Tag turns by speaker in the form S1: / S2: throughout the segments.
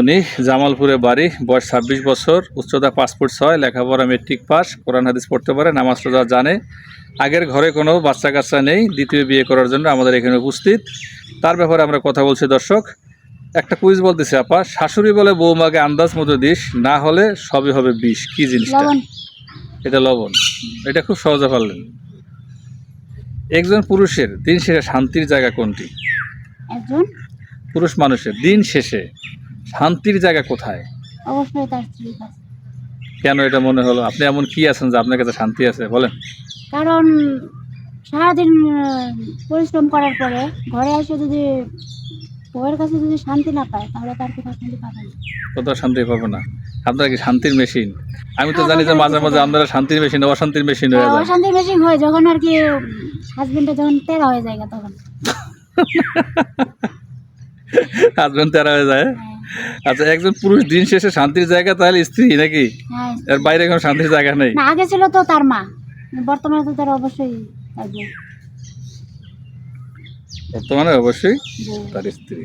S1: উনি জামালপুরে বাড়ি বয়স ছাব্বিশ বছর উচ্চতা পাসপোর্ট ছয় লেখাপড়া মেট্রিক পাস কোরআন হাদিস পড়তে পারে নামাজ রোজা জানে। আগের ঘরে কোনো বাচ্চা কাচ্চা নেই দ্বিতীয় বিয়ে করার জন্য আমাদের এখানে উপস্থিত। তার ব্যাপারে আমরা কথা বলছি দর্শক। একটা কুইজ বলতেছি আপা। শাশুড়ি বলে বৌমাকে আন্দাজ মতো দিস না হলে সবই হবে বিষ। কি জিনিসটা? এটা লবণ। এটা খুব সহজে পারলেন। একজন পুরুষের দিন শেষে শান্তির জায়গা কোনটি?
S2: একজন?
S1: পুরুষ মানুষের দিন শেষে। শান্তির জায়গা কোথায়?
S2: অবশ্যই তার স্ত্রীর কাছে।
S1: কেন এটা মনে হলো? আপনি এমন কি আছেন যে আপনার কাছে শান্তি আছে? বলেন।
S2: কারণ সারাদিন আহ, পরিশ্রম করার পরে ঘরে এসে যদি বউয়ের কাছে যদি শান্তি না পায় তাহলে তার কোথাও শান্তি পাবে না।
S1: কোথাও শান্তি পাবো না। আপনারা কি শান্তির মেশিন? আমি তো জানি যে মাঝে মাঝে আপনারা শান্তির মেশিন অশান্তির মেশিন হয়ে
S2: হ্যাঁ,
S1: যায়।
S2: অশান্তি বেশি হয় যখন আর কি হাজবেন্ডে যখন তেরা হয়ে যায় তখন।
S1: হাজবেন্ড তেরা হয়ে যায়?
S2: হ্যাঁ,
S1: আচ্ছা একজন পুরুষ দিন শেষে শান্তির জায়গা তাহলে স্ত্রী নাকি?
S2: হ্যাঁ
S1: এর বাইরে কোনো শান্তির জায়গা নেই?
S2: না আগে ছিল তো তার মা। বর্তমানে তো তার অবশ্যই
S1: বর্তমানে অবশ্যই তার স্ত্রী।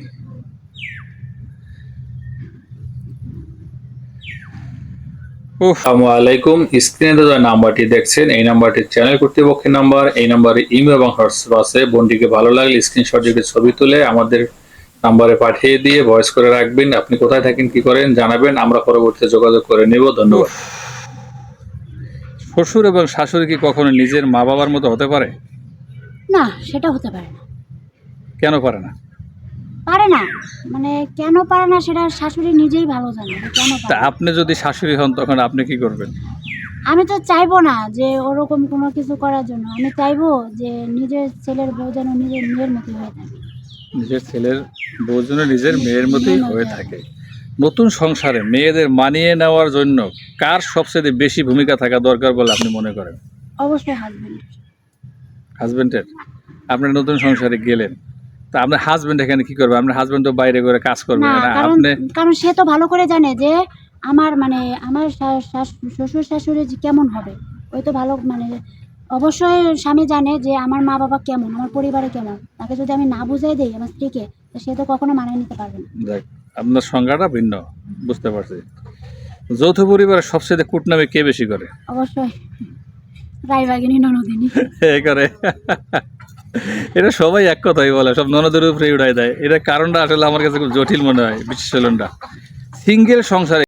S1: আসসালামু আলাইকুম। স্ক্রিনে যে নাম্বারটি দেখছেন এই নাম্বারটি চ্যানেল কর্তৃপক্ষের নাম্বার এই নাম্বারে ইমেল এবং হোয়াটসঅ্যাপ আছে। বোনটিকে ভালো লাগলে স্ক্রিনশট ছবি তুলে আমাদের নাম্বারে পাঠিয়ে দিয়ে ভয়েস করে রাখবেন। আপনি কোথায় থাকেন কি করেন জানাবেন। আমরা পরবর্তীতে যোগাযোগ করে নেব। ধন্যবাদ। শ্বশুর এবং শাশুড়ি কি কখনো নিজের মা বাবার মতো হতে পারে?
S2: না সেটা হতে পারে না।
S1: কেন পারে না?
S2: পারে না। মানে কেন পারে না সেটা শাশুড়ি নিজেই ভালো জানে কেন
S1: তা
S2: পারে না।
S1: আপনি যদি শাশুড়ি হন তখন আপনি কি করবেন?
S2: আমি তো চাইব না যে ওরকম কোনো কিছু করার জন্য। আমি চাইব যে নিজের ছেলের বউ যেন নিজের মেয়ের মতো হয়ে থাকে।
S1: নিজের ছেলের বউজন্য নিজের মেয়ের মতোই হয়ে থাকে। নতুন সংসারে মেয়েদের মানিয়ে নেওয়ার জন্য কার সবচেয়ে বেশি ভূমিকা থাকা দরকার বলে আপনি মনে করেন?
S2: অবশ্যই হাজবেন্ড
S1: হাজবেন্ডের আপনি নতুন সংসারে গেলেন তা আপনার হাজবেন্ড এখানে কি করবে? আপনার হাজবেন্ড তো বাইরে করে কাজ করবে
S2: না
S1: না
S2: কারণ
S1: আপনি
S2: কারণ সে তো ভালো করে জানে যে আমার মানে আমার শ্বশুর শাশুড়ি কেমন হবে ওই তো ভালো মানে অবশ্যই স্বামী জানে যে আমার মা বাবা কেমন আমার পরিবারে কেমন। তাকে যদি আমি না বুঝাই দিই আমার স্ত্রীকে তো সে তো কখনো মানিয়ে নিতে পারবে না।
S1: আপনার সংজ্ঞাটা ভিন্ন বুঝতে পারছি। যৌথ পরিবারের সবচেয়ে কুটনামে কে বেশি করে?
S2: অবশ্যই রায়বাগিনী ননদিনী।
S1: এ করে। এটা সবাই এক কথাই বলে সব ননদের উপরে উড়াই দেয়। এটা কারণটা আসলে আমার কাছে খুব জটিল মনে হয় বিশেষণটা সিঙ্গেল সংসারে